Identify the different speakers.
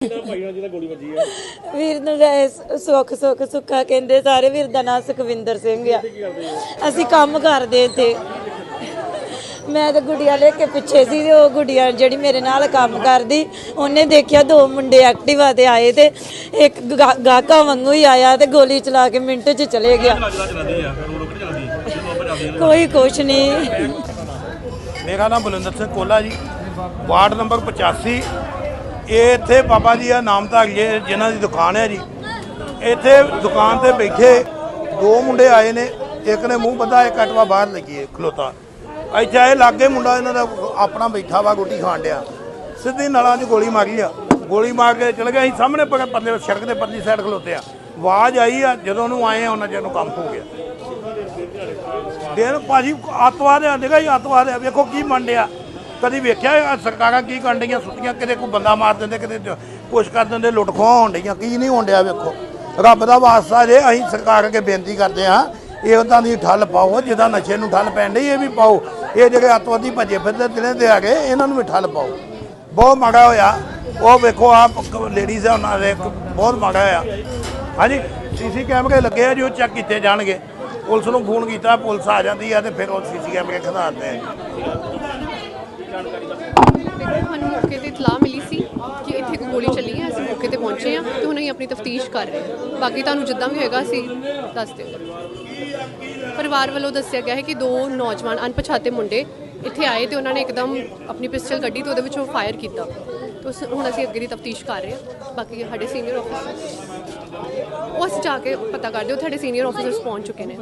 Speaker 1: ਕਿਹੜਾ ਭਾਈ ਨਾਲ ਜਿਹਦਾ ਗੋਲੀ ਵੱਜੀ ਹੈ
Speaker 2: ਵੀਰ ਨੂੰ ਲੈ ਸੁੱਖ ਸੁੱਖ ਸੁੱਖਾ ਕਹਿੰਦੇ ਸਾਰੇ ਵੀਰ ਦਾ ਨਾਂ ਸੁਖਵਿੰਦਰ ਸਿੰਘ ਆ। ਅਸੀਂ ਕੰਮ ਕਰਦੇ ਇੱਥੇ। ਮੈਂ ਤਾਂ ਗੁੜੀਆ ਲੈ ਕੇ ਪਿੱਛੇ ਸੀ ਤੇ ਉਹ ਗੁੜੀਆ ਜਿਹੜੀ ਮੇਰੇ ਨਾਲ ਕੰਮ ਕਰਦੀ ਉਹਨੇ ਦੇਖਿਆ ਦੋ ਮੁੰਡੇ ਐਕਟਿਵਾ ਤੇ ਆਏ ਤੇ ਇੱਕ ਗਾ- ਗਾਹਕਾਂ ਵਾਂਗੂ ਹੀ ਆਇਆ ਤੇ ਗੋਲੀ ਚਲਾ ਕੇ ਮਿੰਟ 'ਚ ਚਲੇ ਗਿਆ।
Speaker 1: ਆ ਜਦੋਂ? ਆਪਾਂ ਜਾਂਦੇ
Speaker 2: ਕੋਈ ਕੁਛ ਨਹੀਂ।
Speaker 3: ਮੇਰਾ ਨਾਮ ਬਲਵਿੰਦਰ ਸਿੰਘ ਕੋਲਾ ਜੀ। ਵਾਰਡ ਨੰਬਰ 85 ਇਹ ਇੱਥੇ ਬਾਬਾ ਜੀ ਆ ਨਾਮਧਾਰ ਜੀ ਜਿਨ੍ਹਾਂ ਦੀ ਦੁਕਾਨ ਹੈ ਜੀ। ਇੱਥੇ ਦੁਕਾਨ ਤੇ ਬੈਠੇ ਦੋ ਮੁੰਡੇ ਆਏ ਨੇ, ਇੱਕ ਨੇ ਮੂੰਹ ਬੱਧਾ ਇੱਕ ਅਟਵਾ ਬਾਹਰ ਲੱਗੀ ਹੈ, ਖਲੋਤਾ। ਇੱਥੇ ਆਏ, ਲਾਗੇ ਮੁੰਡਾ ਇਹਨਾਂ ਦਾ ਆਪਣਾ ਬੈਠਾ ਵਾ, ਰੋਟੀ ਖਾਣ ਡਿਆ। ਸਿੱਧੀ ਨਲਾਂ 'ਚ ਗੋਲੀ ਮਾਰੀ ਆ। ਗੋਲੀ ਮਾਰ ਕੇ ਚਲੇ ਗਿਆ ਅਸੀਂ ਸਾਹਮਣੇ ਪਰ ਪਰਲੇ ਸੜਕ ਦੇ ਪਰਲੀ ਸਾਈਡ ਖਲੋਤੇ ਆ। ਆਵਾਜ਼ ਆਈ ਆ, ਜਦੋਂ ਉਹਨੂੰ ਆਏ ਆ, ਉਹਨਾਂ ਚਿਰ ਨੂੰ ਕੰਮ ਹੋ ਗਿਆ। ਦਿਨ ਭਾਜੀ ਅੱਤਵਾਦ ਆ ਦੇਖਾ ਜੀ ਅੱਤਵਾਦ ਆ ਵੇਖੋ ਕੀ ਮੰਡਿਆ ਕਦੀ ਵੇਖਿਆ ਇਹ ਸਰਕਾਰਾਂ ਕੀ ਕਰਨ ਡਈਆਂ ਸੁੱਟੀਆਂ ਕਿਤੇ ਕੋਈ ਬੰਦਾ ਮਾਰ ਦਿੰਦੇ, ਕਿਤੇ ਕੁਛ ਕਰ ਦਿੰਦੇ, ਲੁੱਟ ਖੋਹ ਹੋਣ ਡਈਆਂ। ਕੀ ਨਹੀਂ ਹੋਣ ਡਿਆ ਵੇਖੋ। ਰੱਬ ਦਾ ਵਾਸਤਾ ਜੇ ਅਸੀਂ ਸਰਕਾਰ ਅੱਗੇ ਬੇਨਤੀ ਕਰਦੇ ਹਾਂ, ਇਹ ਉਦਾਂ ਦੀ ਠੱਲ ਪਾਓ, ਜਿਹਦਾ ਨਸ਼ੇ ਨੂੰ ਠੱਲ ਪੈਣ ਡਈ, ਇਹ ਵੀ ਪਾਓ। ਇਹ ਜਿਹੜੇ ਅੱਤਵਾਦੀ ਭੱਜੇ ਫਿਰਦੇ ਦਿਨੇ ਦੇ ਆ ਗਏ ਇਹਨਾਂ ਨੂੰ ਵੀ ਠੱਲ ਪਾਓ। ਬਹੁਤ ਮਾੜਾ ਹੋਇਆ। ਉਹ ਵੇਖੋ ਆ ਲੇਡੀਜ਼ ਆ, ਉਹਨਾਂ ਦੇ ਬਹੁਤ ਮਾੜਾ ਹੋਇਆ। ਹਾਂਜੀ ਸੀਸੀ ਕੈਮਰੇ ਲੱਗੇ ਆ ਜੀ, ਉਹ ਚੈੱਕ ਕੀਤੇ ਜਾਣਗੇ। ਪੁਲਿਸ ਨੂੰ ਫੋਨ ਕੀਤਾ, ਪੁਲਿਸ ਆ ਜਾਂਦੀ ਆ ਤੇ ਫਿਰ ਉਹ ਸੀਸੀ ਕੈਮਰੇ ਖਿਦਾਰਦੇ ਆ
Speaker 4: ਸਾਨੂੰ ਮੌਕੇ ਤੇ ਇਤਲਾਹ ਮਿਲੀ ਸੀ ਕਿ ਇੱਥੇ ਇੱਕ ਗੋਲੀ ਚੱਲੀ ਹੈ, ਅਸੀਂ ਮੌਕੇ ਤੇ ਪਹੁੰਚੇ ਹਾਂ ਤੇ ਹੁਣ ਅਸੀਂ ਆਪਣੀ ਤਫਤੀਸ਼ ਕਰ ਰਹੇ ਹਾਂ। ਬਾਕੀ ਤੁਹਾਨੂੰ ਜਿੱਦਾਂ ਵੀ ਹੋਏਗਾ, ਅਸੀਂ ਦੱਸ ਦਿਆਂਗੇ। ਪਰਿਵਾਰ ਵੱਲੋਂ ਦੱਸਿਆ ਗਿਆ ਹੈ ਕਿ ਦੋ ਨੌਜਵਾਨ ਅਣਪਛਾਤੇ ਮੁੰਡੇ ਇੱਥੇ ਆਏ ਤੇ ਉਹਨਾਂ ਨੇ ਇੱਕਦਮ ਆਪਣੀ ਪਿਸਟਲ ਕੱਢੀ ਤੇ ਉਹਦੇ ਵਿੱਚੋਂ ਫਾਇਰ ਕੀਤਾ। ਉਸ- ਹੁਣ ਅਸੀਂ ਅੱਗੇ ਦੀ ਤਫਤੀਸ਼ ਕਰ ਰਹੇ ਹਾਂ। ਬਾਕੀ ਸਾਡੇ ਸੀਨੀਅਰ ਆਫੀਸਰ ਉਹ ਅਸੀਂ ਜਾ ਕੇ ਪਤਾ ਕਰਦੇ ਹਾਂ ਤੁਹਾਡੇ ਸੀਨੀਅਰ ਆਫੀਸਰਸ ਪਹੁੰਚ ਚੁੱਕੇ ਨੇ।